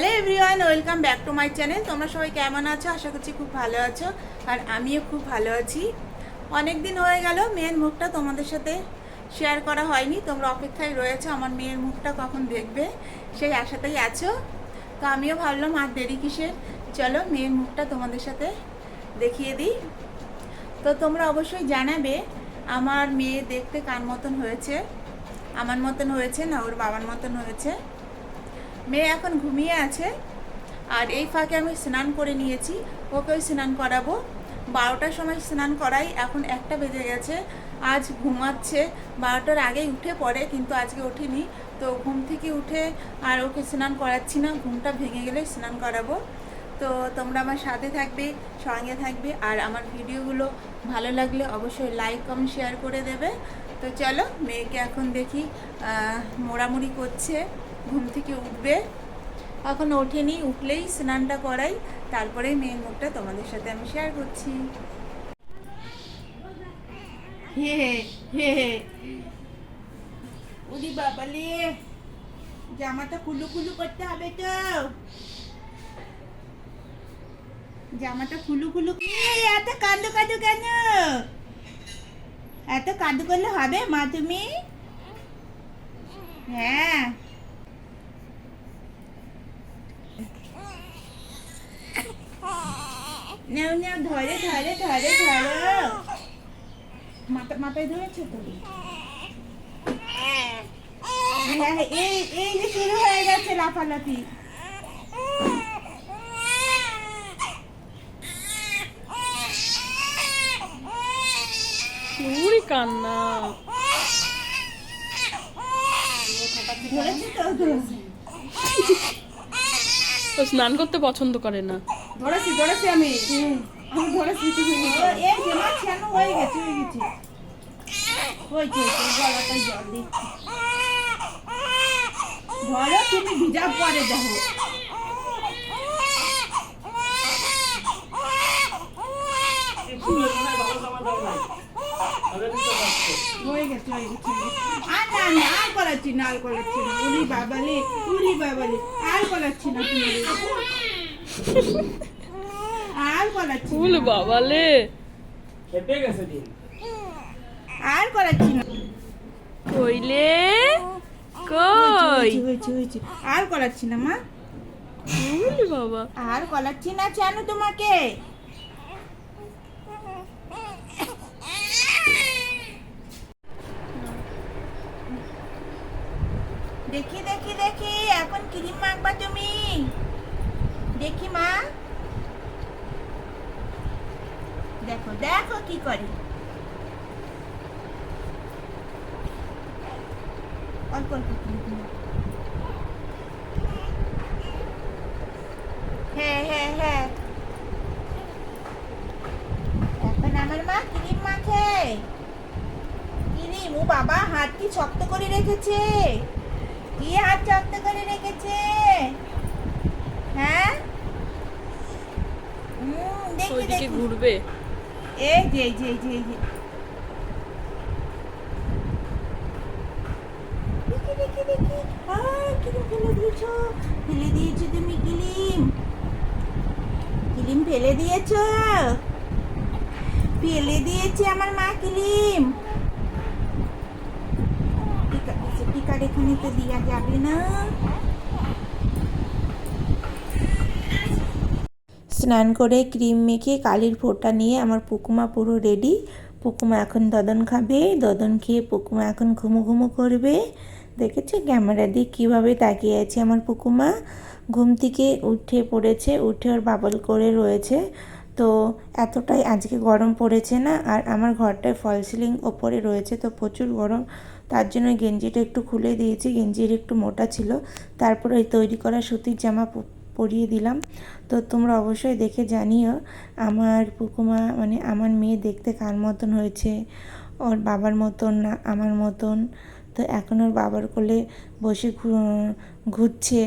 Hello everyone, welcome back to my channel. তোমরা সবাই কেমন আছো? আশা করছি খুব ভালো আছো, আর আমিও খুব ভালো আছি। অনেক দিন হয়ে গেল, মেয়ের মুখটা তোমাদের সাথে শেয়ার করা হয়নি। তোমরা অপেক্ষায় রয়েছো, আমার মেয়ের মুখটা কখন দেখবে? সেই আশাতেই আছো। তো আমিও ভাবলাম, আর দেরি কিসের? চলো মেয়ের মুখটা তোমাদের সাথে দেখিয়ে দিই। তো তোমরা অবশ্যই জানাবে, আমার মেয়ে দেখতে কার মতন হয়েছে? আমার মতন হয়েছে না ওর বাবার মতন হয়েছে? মেয়ে এখন ঘুমিয়ে আছে। আর এই ফাঁকে আমি স্নান করে নিয়েছি, ওকেও স্নান করাবো। বারোটার সময় স্নান করাই, এখন একটা বেজে গেছে। আজ ঘুমাচ্ছে। বারোটার আগেই উঠে পড়ে, কিন্তু আজকে ওঠেনি। তো ঘুম থেকে উঠে আর ওকে স্নান করাচ্ছি না, ঘুমটা ভেঙে গেলে স্নান করাবো। তো তোমরা আমার সাথে থাকবে, সঙ্গে থাকবে, আর আমার ভিডিওগুলো ভালো লাগলে অবশ্যই লাইক কমেন্ট শেয়ার করে দেবে। তো চলো, মেয়েকে এখন দেখি মোড়ামুড়ি করছে। ঘুম থেকে উঠবে। এখন ওঠেনি উঠলেই স্নানটা করাই। তারপরেই মেয়ের মুখটা তোমাদের সাথে আমি শেয়ার করছি। বাবালে জামাটা কুলু কুলু করতে হবে তো। জামাটা খুলু এই, এত কাঁদো কাঁদো কেন? এত কাঁদো করলে হবে মা তুমি? হ্যাঁ। নাও নাও ধরে ধরে ধরে ধরো। মাথা মাথায় ধরেছো তো? হ্যাঁ এই এই যে শুরু হয়ে গেছে লাফালাফি। উড়ি কান্না। তো? স্নান করতে পছন্দ করে না। ধরেছি ধরেছি আমি। আমি ধরেছি তুমি এই যে মা ছানু হয়ে গেছে হয়ে গেছে। হয়েছে হয়েছে গলাটায় জল দিচ্ছি। ধরো তুমি ভিজা পরে দেখো। হয়ে গেছে হয়ে গেছে। আর না না আর করাচ্ছি না আর করাচ্ছি না। উরি বাবালে উরি বাবালে আর করাচ্ছি না। তুমি আর করাচ্ছি ফুল বাবালে। খেতে গেছে দিন। আর করাচ্ছি না। কইলে? কই? আর করাচ্ছি না মা। ফুল বাবা। আর করাচ্ছি না জানো তোমাকে। দেখি দেখি দেখি এখন ক্রিম মাখবা তুমি। দেখি মা। দেখো দেখো কি করে। অল্প অল্প হ্যাঁ হ্যাঁ হ্যাঁ। আমার মা ক্রিম মাখে। ক্রিম, ও বাবা হাত কি শক্ত করে রেখেছে। কি হাত শক্ত করে রেখেছে? হ্যাঁ? ওইদিকে ঘুরবে। এই যে এই যে এই যে এই যে। দেখি দেখি দেখি। আয় কিলিম ফেলে দিয়েছ? তুমি কিলিম। কিলিম ফেলে দিয়েছ? ফেলে দিয়েছে আমার মা কিলিম। টিকা টিকার এখানে তো দেওয়া যাবে না। স্নান করে ক্রিম মেখে কালির ফোঁটা নিয়ে আমার পুকুমা পুরো রেডি পুকুমা এখন দদন খাবে, দদন খেয়ে পুকুমা এখন ঘুমো ঘুমো করবে। দেখেছ ক্যামেরা দিয়ে কীভাবে তাকিয়ে আছে আমার পুকুমা? ঘুম থেকে উঠে পড়েছে, উঠে ওর বাবল করে রয়েছে। তো এতটাই আজকে গরম পড়েছে না, আর আমার ঘরটায় ফল সিলিং ওপরে রয়েছে, তো প্রচুর গরম। তার জন্য গেঞ্জিটা একটু খুলে দিয়েছি, গেঞ্জির একটু মোটা ছিল। তারপরে ওই তৈরি করা সুতির জামা পরিয়ে দিলাম। তো তোমরা অবশ্যই দেখে জানিও আমার পুকুমা মানে আমার মেয়ে দেখতে কার মতন হয়েছে, ওর বাবার মতন না আমার মতন। তো এখন ওর বাবার কোলে বসে ঘুরছে।